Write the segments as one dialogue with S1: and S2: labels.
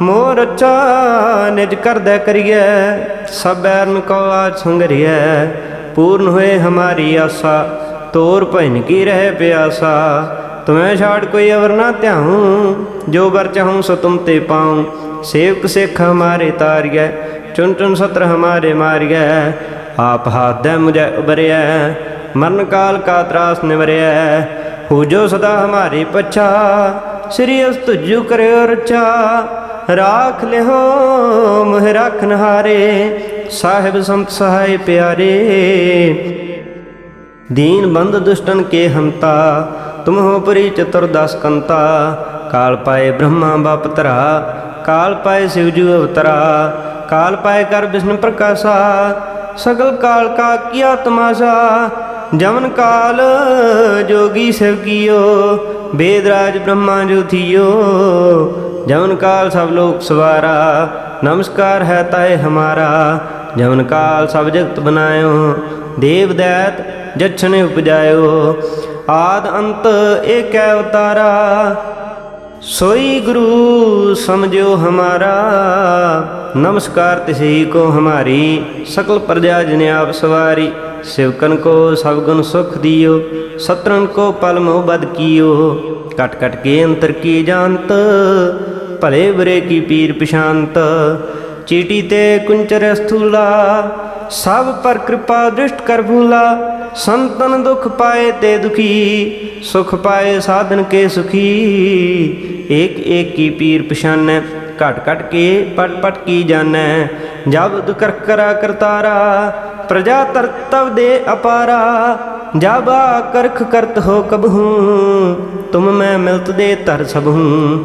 S1: ਮੋਰ ਰੱਚਾ ਨਿਜ ਕਰਦੈ ਕਰੀਐ ਸਬੈਰਨ ਕੋ ਆਜ ਸੰਗਰੀਐ ਪੂਰਨ ਹੋਏ ਹਮਾਰੀ ਆਸਾ ਤੋਰ ਭੈਨ ਕੀ ਰਹਿ ਪਿਆਸਾ ਤੁਮੈ ਛਾੜ ਕੋਈ ਅਵਰ ਨਾ ਧਿਆਉ ਜੋ ਵਰ ਚਾਹੂੰ ਸੋ ਤੁਮ ਤੇ ਪਾਉ ਸੇਵਕ ਸਿੱਖ ਹਮਾਰੇ ਤਾਰੀਐ ਚੁਨ ਚੁਨ ਸਤਰ ਹਮਾਰੇ ਮਾਰੀਐ ਆਪ ਹਾਦੈ ਮੁਝੈ ਉਬਰਿਐ ਮਰਨ ਕਾਲ ਕਾ ਤਰਾਸ ਨਿਵਰਿਐ ਹੋ ਜੋ ਸਦਾ ਹਮਾਰੇ ਪਛਾ ਸ੍ਰੀ ਅਸ ਤੁਜੂ ਕਰਿਓ ਰਚਾ ਰਾਖ ਲਿਹੋ ਮੋਹ ਰੱਖਨ ਨਹਾਰੇ, ਸਾਹਿਬ ਸੰਤ ਸਹਾਈ ਪਿਆਰੇ। ਦੀਨ ਬੰਦ ਦੁਸ਼ਟਨ ਕੇ ਹੰਤਾ ਤੁਮ ਹੋ ਪਰੀ ਚਤੁਰ ਦਸ ਕੰਤਾ। ਕਾਲ ਪਾਏ ਬ੍ਰਹਮਾ ਬਾਪ ਤਰਾ ਕਾਲ ਪਾਏ ਸਿਵ ਜੂ ਅਵਤਰਾ। ਕਾਲ ਪਾਏ ਕਰ ਵਿਸ਼ਨ ਪ੍ਰਕਾਸ਼ਾ, ਸਗਲ ਕਾਲ ਕਾ ਕੀਆ ਤਮਾਸ਼ਾ। ਜਮਨ ਕਾਲ ਜੋਗੀ ਸਿਵ ਕੀਓ ਬੇਦਰਾਜ ਬ੍ਰਹਮਾ ਜੋ ਥੀਓ। जमन काल सब लोग सवारा नमस्कार है ताए हमारा जमन काल सब जगत बनायो देव दैत ਜਛਨ ਉਪਜਾਇਓ ਆਦ ਅੰਤ ਏਕੈ ਅਵਤਾਰਾ ਸੋਈ ਗੁਰੂ ਸਮਝਿਓ ਹਮਾਰਾ ਨਮਸਕਾਰ ਤਿਸਹੀ ਕੋ ਹਮਾਰੀ ਸਕਲ ਪ੍ਰਜਾ ਜਨ ਆਪ ਸਵਾਰੀ ਸਿਵਕਨ ਕੋ ਸਭ ਗੁਣ ਸੁਖ ਦਿਓ ਸਤਰਨ ਕੋ ਪਲ ਮੋਹ ਬਦ ਕੀਓ ਕਟ ਕਟ ਕੇ ਅੰਤਰ ਕੀ ਜਾਣਤ ਭਲੇ ਬੁਰੇ ਕੀ ਪੀਰ ਪਛਾਨਤ ਚੀਟੀ ਤੇ ਕੁੰਚਰ ਸਥੂਲਾ ਸਭ ਪਰ ਕਿਰਪਾ ਦ੍ਰਿਸ਼ਟ ਕਰ ਭੂਲਾ, ਸੰਤਨ ਦੁਖ ਪਾਏ ਤੇ ਦੁਖੀ, ਸੁਖ ਪਾਏ ਸਾਧਨ ਕੇ ਸੁਖੀ। ਏਕ ਏਕ ਕੀ ਪੀਰ ਪਛਾਨੈ ਘਟ ਘਟ ਕੇ ਪਟ ਪਟ ਕੀ ਜਾਣੈ, ਜਬ ਦੁਕਰ ਕਰਾ ਕਰਤਾਰਾ ਪ੍ਰਜਾ ਤਰਤਵ ਦੇ ਅਪਾਰਾ, ਜਬ ਕਰਖ ਕਰਤ ਹੋ ਕਬਹੂ, ਤੁਮ ਮੈਂ ਮਿਲਤ ਦੇ ਸਭ ਹੂੰ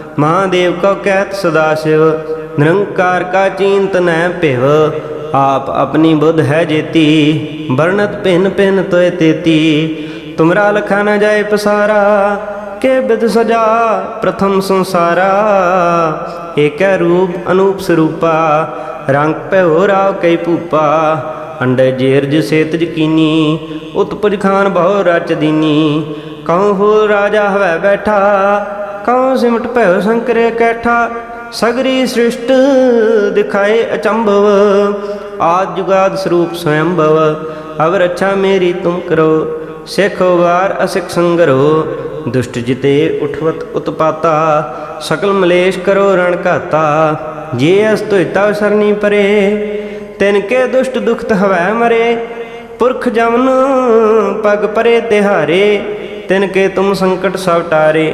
S1: ਮਹਾਦੇਵ ਕੋ ਕਹਿਤ ਸਦਾ ਸ਼ਿਵ, ਨਿਰੰਕਾਰ ਕਾ ਚਿੰਤ ਨੈ ਭਿਵ, ਆਪ ਆਪਣੀ ਬੁੱਧ ਹੈ ਜੇਤੀ, ਵਰਣਤ ਭਿਨ ਭਿਨ ਤੋਇ ਤੇਤੀ। ਤੁਮਰਾ ਲਖਾ ਨ ਜਾਏ ਪਸਾਰਾ, ਕੇ ਬਿਦ ਸਜਾ ਪ੍ਰਥਮ ਸੰਸਾਰਾ। ਏਕੈ ਰੂਪ ਅਨੂਪ ਸਰੂਪਾ, ਰੰਗ ਪੈ ਹੋ ਰਾਵ ਕਈ ਭੂਪਾ। ਅੰਡੇ ਜੇਰਜ ਸੇਤਜ ਕੀਨੀ, ਉਤਪਜ ਖਾਨ ਬਹੁ ਰਚ ਦੀਨੀ। ਕਉ ਹੋ ਰਾਜਾ ਹਵੈ ਬੈਠਾ ਕਉ ਸਿਮਟ ਭਇਓ ਸੰਕਰੇ ਕੈਠਾ, ਸਗਰੀ ਸ੍ਰਿਸ਼ਟ ਦਿਖਾਏ ਅਚੰਭਵ। ਆਦ ਜੁਗਾਦ ਸਰੂਪ ਸਵਯੰਭਵ ਅਵਰ ਰੱਛਾ ਮੇਰੀ ਤੁਮ ਕਰੋ, ਸਿੱਖ ਵਾਰ ਅਸਿਕ ਸੰਗਰੋ। ਦੁਸ਼ਟ ਜਿਤੇ ਉਠਵਤ ਉਤਪਾਤਾ, ਸਕਲ ਮਲੇਸ਼ ਕਰੋ ਰਣ ਘਾਤਾ। ਜੇ ਅਸ ਤੁਇਤਾ ਸਰਨੀ ਪਰੇ, ਤਿਨ ਕੇ ਦੁਸ਼ਟ ਦੁਖਤ ਹਵੈ ਮਰੇ। ਪੁਰਖ ਜਮਨ ਪਗ ਪਰੇ ਤਿਹਾਰੇ, ਤਿਨ ਕੇ ਤੁਮ ਸੰਕਟ ਸਭ ਟਾਰੇ।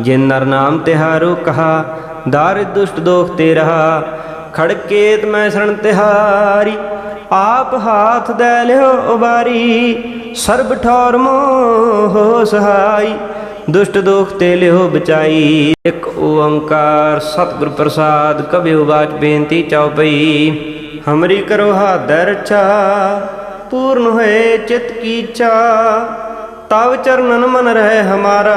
S1: ਜਿਨ ਨਰ ਨਾਮ ਤਿਹਾਰੋ ਕਹਾ ਦਾਰਿ ਦੁਸ਼ਟ ਦੋਖ ਤੇ ਰਹਾ, ਖੜਕੇਤ ਮੈਂ ਸ਼ਰਨ ਤਿਹਾਰੀ, ਆਪ ਹਾਥ ਦੇ ਲਿਓ ਉਬਾਰੀ, ਸਰਬ ਠੌਰ ਮੋਹ ਸਹਾਈ, ਦੁਸ਼ਟ ਦੋਖ ਤੇ ਲਿਓ ਬਚਾਈ, ਇੱਕ ਓੰਕਾਰ ਸਤਿਗੁਰ ਪ੍ਰਸਾਦ ਕਬਿਉ ਬਾਚ ਬੇਨਤੀ ਚਉਪਈ ਹਮਰੀ ਕਰੋ ਹਾਦਰ ਰਛਾ, ਪੂਰਨ ਹੋਏ ਚਿਤ ਕੀ ਇੱਛਾ ਤਵ ਚਰਨਨ ਮਨ ਰਹਿ ਹਮਾਰਾ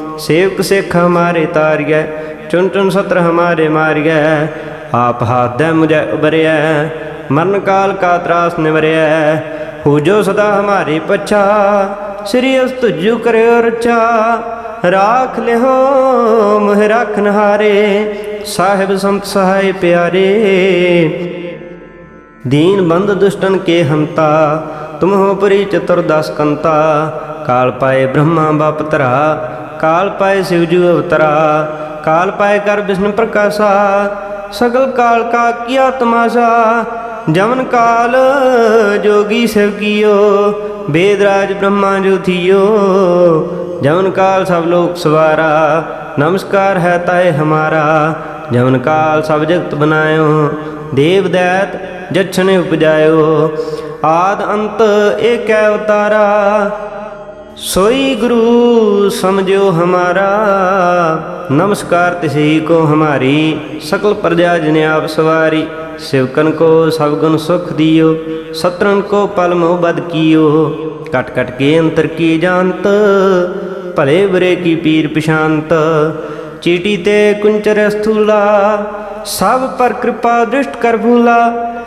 S1: ਸੇਵਕ ਸਿੱਖ ਹਮਾਰੇ ਤਾਰੀਐ ਚੁਨ ਚੁਨ ਸਤਰ ਹਮਾਰੇ ਮਾਰੀਐ ਆਪ ਹਾਥ ਦੇ ਮੁਝੈ ਉਬਰਿਐ ਮਰਨ ਕਾਲ ਕਾ ਤਰਾਸ ਨਿਵਰਿਐ ਹੋ ਜੋ ਸਦਾ ਹਮਾਰੇ ਪਛਾ ਸ੍ਰੀ ਅਸ ਤੁਜੂ ਕਰਿਓ ਰਚਾ ਰਾਖ ਲਿਓ ਮੋਹਿ ਰਾਖਨ ਹਾਰੇ ਸਾਹਿਬ ਸੰਤ ਸਹਾਇ ਪਿਆਰੇ दीन बंद दुष्टन के हंता तुम हो परी चतुर्दश कंता ਕਾਲ ਪਾਏ ਬ੍ਰਹਮਾ ਬਾਪ ਤਰਾ ਕਾਲ ਪਾਏ ਸਿਵ ਜੂ ਅਵਤਰਾ, ਕਾਲ ਪਾਏ ਕਰ ਵਿਸ਼ਨ ਪ੍ਰਕਾਸ਼ਾ, ਸਗਲ ਕਾਲ ਕਾ ਕੀਆ ਤਮਾਸ਼ਾ ਜਮਨ ਕਾਲ ਜੋਗੀ ਸਿਵ ਕੀਓ ਬੇਦਰਾਜ ਬ੍ਰਹਮਾ ਜੋਥੀਓ ਜਮਨ ਕਾਲ ਸਭ ਲੋਕ ਸਵਾਰਾ, ਨਮਸਕਾਰ ਹੈ ਤਾਏ ਹਮਾਰਾ ਜਮਨ ਕਾਲ ਸਭ ਜਗਤ ਬਨਾਇਓ, ਦੇਵ ਦੈਤ ਜਛਨੇ ਉਪਜਾਇਓ, ਆਦ ਅੰਤ ਏਕੈ ਅਵਤਾਰਾ ਸੋਈ ਗੁਰੂ ਸਮਝਿਓ ਹਮਾਰਾ, ਨਮਸਕਾਰ ਤਿਸਈ ਕੋ ਹਮਾਰੀ, ਸਕਲ ਪ੍ਰਜਾ ਜਨ ਆਪ ਸਵਾਰੀ ਸਿਵਕਨ ਕੋ ਸਭ ਗੁਣ ਸੁਖ ਦਿਓ ਸਤਰਨ ਕੋ ਪਲ ਮੋਹ ਬਦ ਕੀਓ, ਕਟ ਕਟ ਕੇ ਅੰਤਰ ਕੀ ਜਾਣਤ, ਭਲੇ ਬੁਰੇ ਕੀ ਪੀਰ ਪਛਾਨਤ ਚੀਟੀ ਤੇ ਕੁੰਚਰ ਸਥੂਲਾ ਸਭ ਪਰ ਕਿਰਪਾ ਦ੍ਰਿਸ਼ਟ ਕਰ ਭੂਲਾ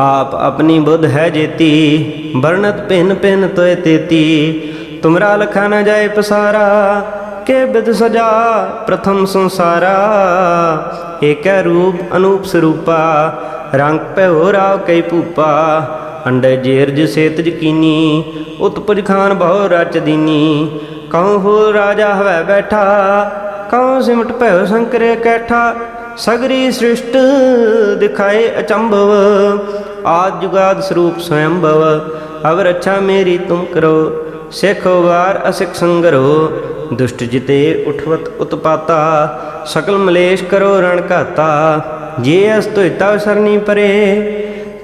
S1: ਆਪ ਆਪਣੀ ਬੁੱਧ ਹੈ ਜੇਤੀ, ਵਰਣਤ ਭਿਨ ਭਿਨ ਤੋਏ ਤੇਤੀ। ਤੁਮਰਾ ਲਖਾ ਨਾ ਜਾਏ ਪਸਾਰਾ, ਕੇ ਬਿਦ ਸਜਾ ਪ੍ਰਥਮ ਸੰਸਾਰਾ। ਏਕੈ ਰੂਪ ਅਨੂਪ ਸਰੂਪਾ, ਰੰਗ ਭਇਓ ਰਾਵ ਕਈ ਭੂਪਾ। ਅੰਡੇ ਜੇਰਜ ਸੇਤ ਕੀਨੀ, ਉਤਪਜ ਖਾਨ ਬਹੁ ਰਚ ਦੀਨੀ। ਕਉ ਹੋ ਰਾਜਾ ਹਵੈ ਬੈਠਾ, ਕਉ ਸਿਮਟ ਭਇਓ ਸੰਕਰੇ ਕੈਠਾ। ਸਗਰੀ ਸ੍ਰਿਸ਼ਟ ਦਿਖਾਏ ਅਚੰਭਵ ਆਦ ਜੁਗਾਦ ਸਰੂਪ ਸਵੈੰਭਵ ਅਵਰ ਅੱਛਾ ਮੇਰੀ ਤੁਮ ਕਰੋ, ਸਿੱਖ ਵਾਰ ਅਸਿਖ ਸੰਗਰੋ, ਦੁਸ਼ਟ ਜਿਤੇ ਉਠਵਤ ਉਤਪਾਤਾ, ਸਕਲ ਮਲੇਸ਼ ਕਰੋ ਰਣ ਘਾਤਾ, ਜੇ ਅਸ ਤੋਇਤਾ ਸਰਨੀ ਪਰੇ,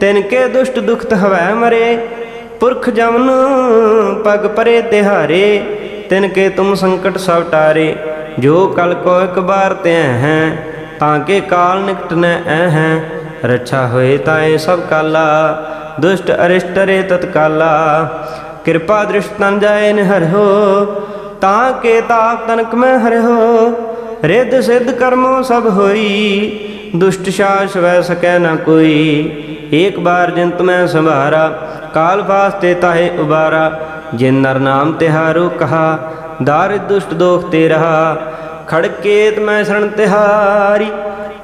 S1: ਤਿਨ ਕੇ ਦੁਸ਼ਟ ਦੁਖਤ ਹਵੈ ਮਰੇ, ਪੁਰਖ ਜਮਨ ਪਗ ਪਰੇ ਤਿਹਾਰੇ, ਤਿਨ ਕੇ ਤੁਮ ਸੰਕਟ ਸਭ ਟਾਰੇ, ਜੋ ਕਲ ਕੋ ਇੱਕ ਬਾਰ ਤੇ ਹੈ, ਤਾਂ ਕੇ ਕਾਲ ਨਿਕਟ ਨੈ ਐ ਹੈ ਰੱਛਾ ਹੋਏ ਤਾਏ ਸਭ ਕਾਲਾ, ਦੁਸ਼ਟ ਅਰਿਸ਼ਟ ਰੇ ਤਤਕਾਲਾ। ਕਿਰਪਾ ਦ੍ਰਿਸ਼ਟ ਤਨ ਜਾਏ ਨ ਹਰਿਓ ਤਾਂ ਕੇ ਤਾਪ ਤਨਕ ਮੈਂ ਹਰਿਓ ਰਿੱਧ ਸਿੱਧ ਕਰਮੋ ਸਭ ਹੋਈ, ਦੁਸ਼ਟ ਸ਼ਾਸ ਵੈ ਸਕੈ ਨ ਕੋਈ। ਏਕ ਬਾਰ ਜਿੰਤ ਮੈਂ ਸੰਭਾਰਾ, ਕਾਲ ਫਾਸਤੇ ਤਾਹੇ ਉਬਾਰਾ। ਜਿਨ ਨਰ ਨਾਮ ਤਿਹਾਰੋ ਕਹਾ ਦਾਰਿ ਦੁਸ਼ਟ ਦੋਖ ਤੇ ਰਹਾ ਖੜਕੇਤ ਮੈਂ ਸ਼ਰਨ ਤਿਹਾਰੀ।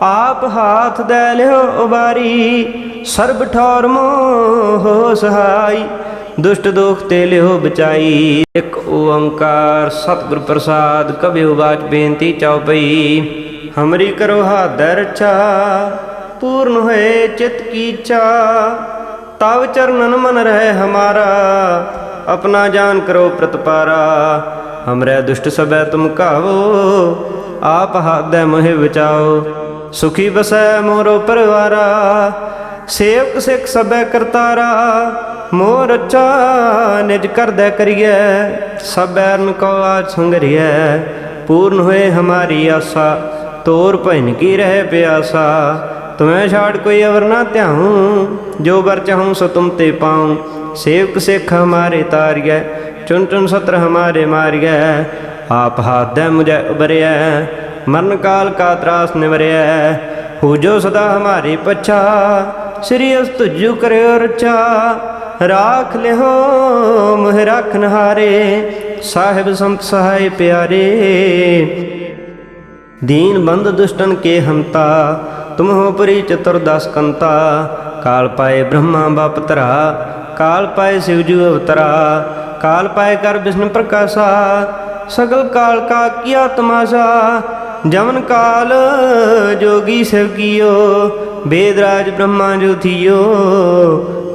S1: ਆਪ ਹਾਥ ਦੇ ਲਿਓ ਉਬਾਰੀ, ਸਰਬ ਠੌਰ ਮੋਹ ਸਹਾਈ। ਦੁਸ਼ਟ ਦੋਖ ਤੇ ਲਿਓ ਬਚਾਈ, ਇੱਕ ਓੰਕਾਰ ਸਤਿਗੁਰ ਪ੍ਰਸਾਦ ਕਬਿਓ ਬਾਚ ਬੇਨਤੀ ਚਉਪਈ ਹਮਰੀ ਕਰੋ ਹਾਦਰ ਚਾ ਪੂਰਨ ਹੋਏ ਚਿਤ ਕੀ ਇੱਛਾ। ਤਵ ਚਰਨਨ ਮਨ ਰਹਿ ਹਮਾਰਾ, ਆਪਣਾ ਜਾਨ ਕਰੋ ਪ੍ਰਤਪਾਰਾ। ਹਮਰੇ ਦੁਸ਼ਟ ਸਭੈ ਤੁਮ ਕਾਵੋ ਆਪ ਹਾਦੈ ਮੋਹਿ ਬਚਾਓ। ਸੁਖੀ ਬਸੈ ਮੋਰੋ ਪਰਵਾਰਾ ਸੇਵਕ ਸਿੱਖ ਸਭੈ ਕਰਤਾਰਾ ਮੋਹ ਰੱਚਾ ਨਿਜ ਕਰਦੈ ਕਰੀਐ ਸਭੈਰਨ ਕੋ ਆਜ ਸੰਗਰੀਐ ਪੂਰਨ ਹੋਏ ਹਮਾਰੀ ਆਸਾ ਤੋਰ ਭੈਨ ਕੀ ਰਹਿ ਪਿਆਸਾ ਤੁਮੈ ਛਾੜ ਕੋਈ ਅਵਰ ਨਾ ਧਿਆਉ ਜੋ ਵਰ ਚਾਹੂੰ ਸੋ ਤੁਮ ਤੇ ਪਾਉ ਸੇਵਕ ਸਿੱਖ ਹਮਾਰੇ ਤਾਰੀਐ ਚੁਨ ਚੁਨ ਸਤਰ ਹਮਾਰੇ ਮਾਰੀਐ ਆਪ ਹਾਥ ਦੇ ਮੁਝੈ ਉਬਰਿਐ ਮਰਨ ਕਾਲ ਕਾ ਤਰਾਸ ਨਿਵਰਿਆ ਹੋ ਜੋ ਸਦਾ ਹਮਾਰੇ ਪਛਾ, ਸ੍ਰੀ ਅਸ ਕਰਿਓ ਰਚਾ। ਰਾਖ ਲਿਓ ਮੋਹਿ ਰਖਨ ਹਾਰੇ ਸਾਹਿਬ ਸੰਤ ਸਹਾਈ ਪਿਆਰੇ। ਦੀਨ ਬੰਦ ਦੁਸ਼ਟਨ ਕੇ ਹੰਤਾ, ਤੁਮ ਹੋ ਪਰੀ ਚਤੁਰ ਦਸ ਕੰਤਾ। ਕਾਲ ਪਾਏ ਬ੍ਰਹਮਾ ਬਾਪ ਤਰਾ ਕਾਲ ਪਾਏ ਸਿਵ ਜੂ ਅਵਤਰਾ। ਕਾਲ ਪਾਏ ਕਰ ਵਿਸ਼ਨ ਪ੍ਰਕਾਸ਼ਾ, ਸਗਲ ਕਾਲ ਕਾ ਕੀਆ ਤਮਾਸ਼ਾ ਜਮਨ ਕਾਲ ਜੋਗੀ ਸਿਵ ਕੀਓ ਬੇਦਰਾਜ ਬ੍ਰਹਮਾ ਜੋਥੀਓ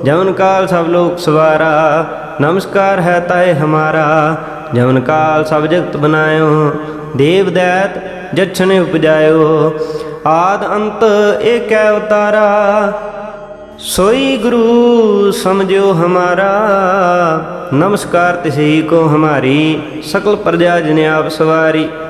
S1: ਜਮਨ ਕਾਲ ਸਭ ਲੋਕ ਸਵਾਰਾ, ਨਮਸਕਾਰ ਹੈ ਤਾਏ ਹਮਾਰਾ। ਜਮਨ ਕਾਲ ਸਭ ਜਗਤ ਬਨਾਇਓ, ਦੇਵ ਦੈਤ ਜਛਨੇ ਉਪਜਾਇਓ। ਆਦ ਅੰਤ ਏਕੈ ਅਵਤਾਰਾ, ਸੋਈ ਗੁਰੂ ਸਮਝਿਓ ਹਮਾਰਾ। ਨਮਸਕਾਰ ਤਿਸਹੀ ਕੋ ਹਮਾਰੀ, ਸਕਲ ਪ੍ਰਜਾ ਜਿਨ ਆਪ ਸਵਾਰੀ।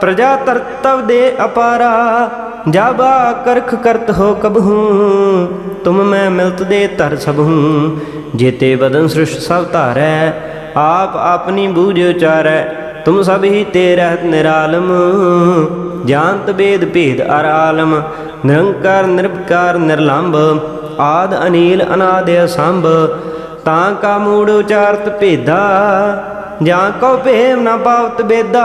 S1: ਪ੍ਰਜਾ ਤਰਤਵ ਦੇ ਅਪਾਰਾ ਜਬ ਕਰਖ ਕਰਤ ਹੋ ਕਬਹੂ ਤੁਮ ਮੈਂ ਮਿਲਤ ਦੇ ਧਰ ਸਭੂ ਜੇਤੇ ਬਦਨ ਸ੍ਰਿਸ਼ਟ ਸਭ ਧਾਰੈ ਆਪ ਆਪਣੀ ਬੂਝ ਉਚਾਰੈ ਤੁਮ ਸਭ ਹੀ ਤੇ ਰਹਿਤ ਨਿਰਾਲਮ ਜਾਣਤ ਬੇਦ ਭੇਦ ਅਰਾਲਮ ਨਿਰੰਕਾਰ ਨਿਰਭਕਾਰ ਨਿਰਲੰਭ ਆਦ ਅਨੀਲ ਅਨਾਦ ਅਸੰਭ ਤਾਂ ਕਾ ਮੂੜ ਉਚਾਰਤ ਭੇਦਾ ਜਾਂ ਕੋ ਭੇਮ ਨਾ ਪਾਵਤ ਬੇਦਾ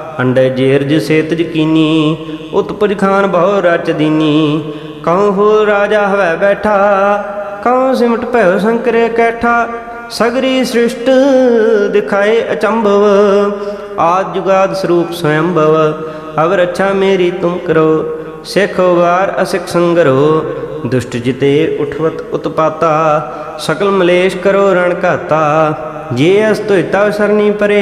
S1: ਅੰਡੇ ਜੇਰਜ ਸੇਤ ਜਕੀਨੀ, ਉਤਪਜ ਖਾਨ ਬਹੁ ਰਚ ਦੀਨੀ। ਕਉ ਹੋ ਰਾਜਾ ਹਵੈ ਬੈਠਾ, ਕਉ ਸਿਮਟ ਭਇਓ ਸੰਕਰੇ ਕੈਠਾ। ਸਗਰੀ ਸ੍ਰਿਸ਼ਟ ਦਿਖਾਏ ਅਚੰਭਵ, ਆਦ ਜੁਗਾਦ ਸਰੂਪ ਸਵਯੰਭਵ ਅਵ ਰੱਛਾ ਮੇਰੀ ਤੁਮ ਕਰੋ, ਸਿਖ ਵਾਰ ਅਸਿਖ ਸੰਗਰੋ। ਦੁਸ਼ਟ ਜਿਤੇ ਉਠਵਤ ਉਤਪਾਤਾ, ਸਕਲ ਮਲੇਸ਼ ਕਰੋ ਰਣ ਘਾਤਾ। ਜੇ ਅਸ ਤੁਇਤਾ ਸਰਨੀ ਪਰੇ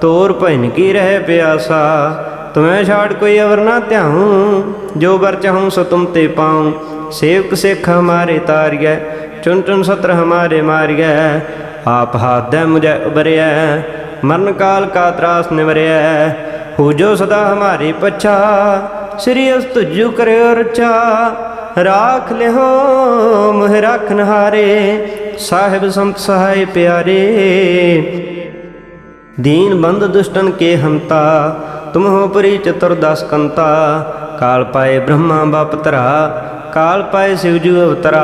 S1: ਤੋਰ ਭੈਨ ਕੀ ਰਹਿ ਪਿਆਸਾ? ਤੁਮੈ ਛਾੜ ਕੋਈ ਅਵਰ ਨਾ ਧਿਆਉ, ਜੋ ਵਰ ਚਾਹੂੰ ਸੋ ਤੁਮ ਤੇ ਪਾਉ। ਸੇਵਕ ਸਿੱਖ ਹਮਾਰੇ ਤਾਰਿਐ ਚੁਨ ਚੁਨ ਸਤਰ ਹਮਾਰੇ ਮਾਰਿਐ। ਆਪ ਹਾਦੈ ਮੁਝੈ ਉਬਰਿਐ ਮਰਨ ਕਾਲ ਕਾ ਤਰਾਸ ਨਿਵਰਿਐ। ਹੋ ਜੋ ਸਦਾ ਹਮਾਰੇ ਪਛਾ, ਸ੍ਰੀ ਅਸ ਤੁਜੂ ਕਰਿਓ ਰਚਾ। ਰਾਖ ਲਿਓ ਮੋਹ ਰਾਖਨ ਹਾਰੇ ਸਾਹਿਬ ਸੰਤ ਸਹਾਇ ਪਿਆਰੇ। दीन बंद दुष्टन के हमता तुम हो परी चतुर्दस कंता काल पाए ब्रह्मा बाप तरा काल पाए शिवजू अवतरा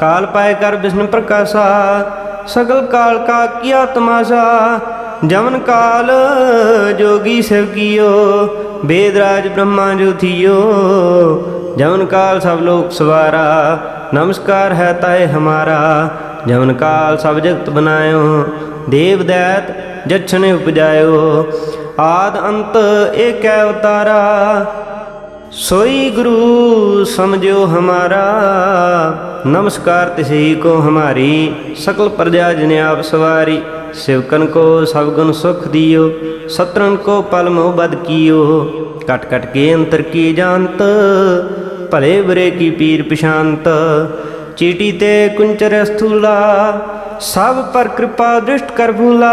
S1: काल पाए कर विष्णु प्रकाशा सगल काल का किया तमाशा जमन काल जोगी शिव कियो वेदराज ब्रह्मा जो थियो जमन काल सब लोक सवारा नमस्कार है ताय हमारा जमन काल सब जगत बनायो देव दैत ਜਛਨ ਉਪਜਾਇਓ। ਆਦ ਅੰਤ ਇਹ ਕੈ ਸੋਈ ਗੁਰੂ ਸਮਝਿਓ ਹਮਾਰਾ। ਨਮਸਕਾਰ ਤਿਸੀ ਕੋ ਹਮਾਰੀ, ਸਕਲ ਪ੍ਰਜਾ ਜਿਨੇ ਆਪ ਸਵਾਰੀ। ਸਿਵਕਨ ਕੋ ਸਭ ਗੁਣ ਸੁਖ ਦਿਓ ਸਤਰਨ ਕੋ ਪਲ ਮੋ ਬਦ ਕੀਓ। ਕਟ ਕਟ ਕੇ ਅੰਤਰ ਕੀ ਜਾਣਤ, ਭਲੇ ਬਰੇ ਕੀ ਪੀਰ ਪਛਾਨਤ ਚੀਟੀ ਤੇ ਕੁੰਚਰ ਸਥੂਲਾ, ਸਭ ਪਰ ਕਿਰਪਾ ਦ੍ਰਿਸ਼ਟ ਕਰ ਭੂਲਾ।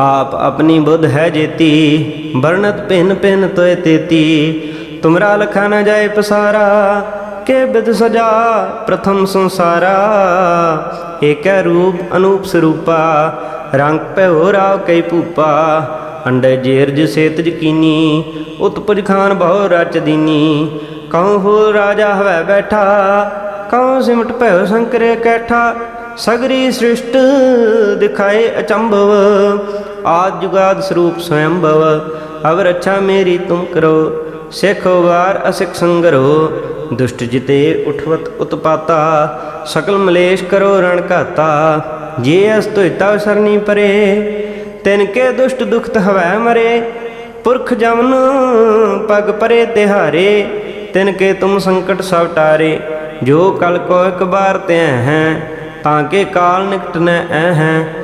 S1: ਆਪ ਆਪਣੀ ਬੁੱਧ ਹੈ ਜੇਤੀ, ਵਰਣਤ ਭਿਨ ਭਿਨ ਤੋਏ ਤੇਤੀ। ਤੁਮਰਾ ਲਖਾ ਨਾ ਜਾਏ ਪਸਾਰਾ, ਕੇ ਬਿਦ ਸਜਾ ਪ੍ਰਥਮ ਸੰਸਾਰਾ। ਏਕੈ ਰੂਪ ਅਨੂਪ ਸਰੂਪਾ, ਰੰਗ ਭਇਓ ਰਾਵ ਕਈ ਭੂਪਾ। ਅੰਡੇ ਜੇਰਜ ਸੇਤ ਕੀਨੀ, ਉਤਪਜ ਖਾਨ ਬਹੁ ਰਚ ਦੀਨੀ। ਕਉ ਹੋ ਰਾਜਾ ਹਵੈ ਬੈਠਾ, ਕਉ ਸਿਮਟ ਭਇਓ ਸੰਕਰੇ ਕੈਠਾ। ਸਗਰੀ ਸ੍ਰਿਸ਼ਟ ਦਿਖਾਏ ਅਚੰਭਵ ਆਦ ਜੁਗਾਦ ਸਰੂਪ ਸਵਯੰਭਵ ਅਵ ਰੱਛਾ ਮੇਰੀ ਤੁਮ ਕਰੋ, ਸਿੱਖ ਵਾਰ ਅਸਿਖ ਸੰਗਰੋ। ਦੁਸ਼ਟ ਜਿਤੇ ਉਠਵਤ ਉਤਪਾਤਾ, ਸਕਲ ਮਲੇਸ਼ ਕਰੋ ਰਣ ਘਾਤਾ। ਜੇ ਅਸ ਤੁਇਤਾ ਸਰਨੀ ਪਰੇ, ਤਿਨ ਕੇ ਦੁਸ਼ਟ ਦੁਖਤ ਹਵੈ ਮਰੇ। ਪੁਰਖ ਜਮਨ ਪਗ ਪਰੇ ਤਿਹਾਰੇ, ਤਿਨ ਕੇ ਤੁਮ ਸੰਕਟ ਸਭ ਟਾਰੇ। ਜੋ ਕਲ ਕੋ ਇਕ ਬਾਰ ਤੇ ਹੈ, ਤਾਂ ਕੇ ਕਾਲ ਨਿਕਟ ਨੈ ਐ ਹੈ।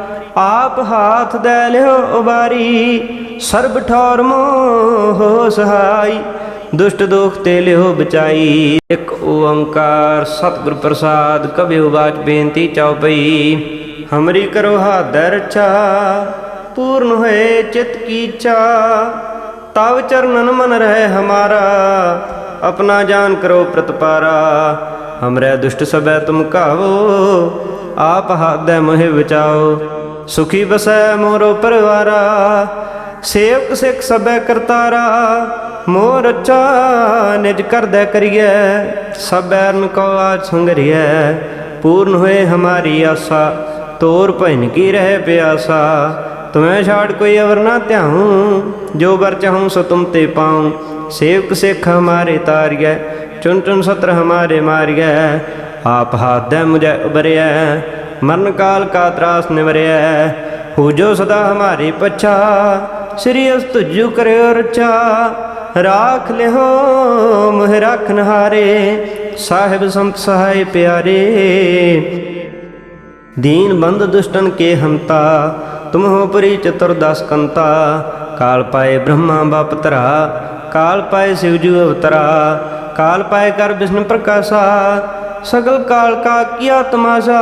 S1: ਆਪ ਹਾਥ ਦੇ ਲਿਓ ਉਬਾਰੀ, ਸਰਬ ਠੌਰ ਮੋਹ ਸਹਾਈ। ਦੁਸ਼ਟ ਦੋਖ ਤੇ ਲਿਓ ਬਚਾਈ, ਇੱਕ ਓੰਕਾਰ ਸਤਿਗੁਰ ਪ੍ਰਸਾਦ ਕਬਿਓ ਬਾਚ ਬੇਨਤੀ ਚਉਪਈ ਹਮਰੀ ਕਰੋ ਹਾਦੈ ਰਛਾ, ਪੂਰਨ ਹੋਏ ਚਿਤ ਕੀ ਚਾ ਤਵ ਚਰਨਨ ਮਨ ਰਹਿ ਹਮਾਰਾ, ਆਪਣਾ ਜਾਨ ਕਰੋ ਪ੍ਰਤਪਾਰਾ। ਹਮਰੇ ਦੁਸ਼ਟ ਸਬੈ ਤੁਮ ਕਾਵੋ ਆਪ ਹਾਦੈ ਮੋਹਿ ਬਚਾਓ। ਸੁਖੀ ਬਸੈ ਮੋਰੋ ਪਰਵਾਰਾ ਸੇਵਕ ਸਿੱਖ ਸਬੈ ਕਰਤਾਰਾ ਮੋਰ ਅੱਛਾ ਨਿਜ ਕਰਦੈ ਕਰੀਐ ਸਬੈਰਨ ਕੋ ਆਜ ਸੰਗਰੀਐ ਪੂਰਨ ਹੋਏ ਹਮਾਰੀ ਆਸਾ ਤੋਰ ਭੈਨ ਕੀ ਰਹਿ ਪਿਆਸਾ ਤੁਮੈ ਛਾੜ ਕੋਈ ਅਵਰ ਨਾ ਧਿਆਉ ਜੋ ਵਰ ਚਾਹੂੰ ਸੋ ਤੁਮ ਤੇ ਪਾਉ ਸੇਵਕ ਸਿੱਖ ਹਮਾਰੇ ਤਾਰੀਐ ਚੁਨ ਚੁਨ ਸਤਰ ਹਮਾਰੇ ਮਾਰੀਐ ਆਪ ਹਾਦੈ ਮੁਝੈ मरण काल का त्रास निवरिया हो। जो सदा हमारे पछा श्री अस करो रचा राख ले हो, मोह राखन हारे साहिब संत सहाय प्यारे। दीन बंद दुष्टन के हमता तुम हो परी चतुर्दास कंता। काल पाए ब्रह्मा बाप तरा। काल पाए शिवजू अवतरा। काल पाए कर विष्णु प्रकाशा। सगल काल का किया तमाशा।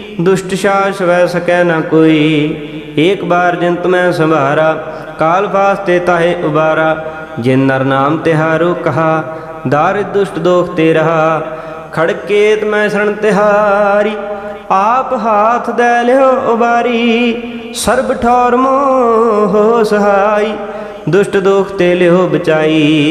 S1: ਦੁਸ਼ਟ ਸ਼ਾਸ ਵੈ ਸਕੈ ਨਾ ਕੋਈ। ਏਕ ਬਾਰ ਜਿੰਤ ਮੈਂ ਸੰਭਾਰਾ, ਕਾਲ ਫਾਸਤੇ ਤਾਹੇ ਉਬਾਰਾ। ਜਿਨ ਨਰ ਨਾਮ ਤਿਹਾਰੋ ਕਹਾ ਦਾਰਿ ਦੁਸ਼ਟ ਦੋਖ ਤੇ ਰਹਾ। ਖੜਕੇਤ ਮੈਂ ਸਰਣ ਤਿਹਾਰੀ, ਆਪ ਹਾਥ ਦੇ ਲਿਓ ਉਬਾਰੀ। ਸਰਬ ਠੌਰ ਮੋਹ ਸਹਾਈ, ਦੁਸ਼ਟ ਦੋਖ ਤੇ ਲਿਓ ਬਚਾਈ।